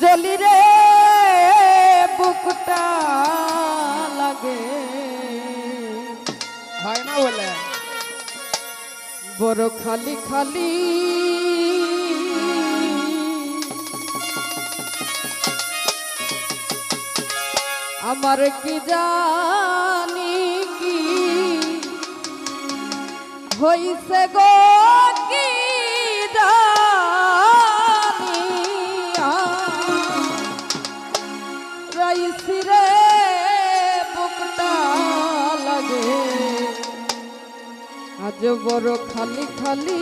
জলি রে, বুকটা লাগে। হয় না বলে? বড় খালি খালি। আমার কি জানি কি হইছে গো? আজ বড় খালি খালি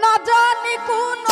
না জানি কোন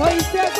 Oi, Seth!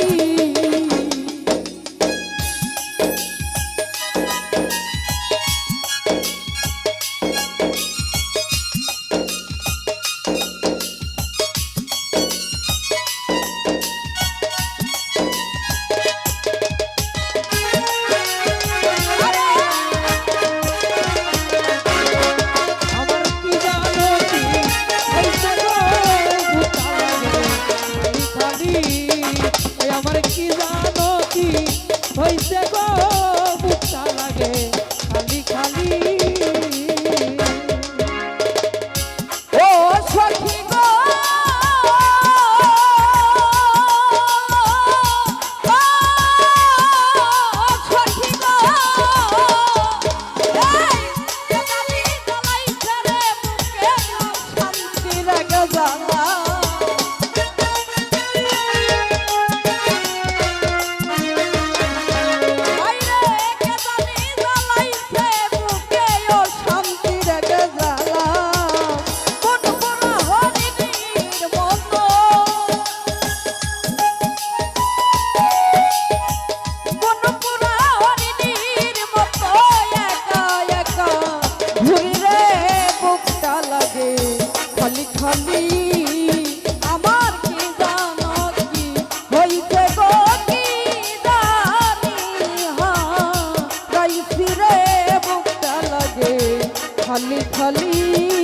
খালি খালি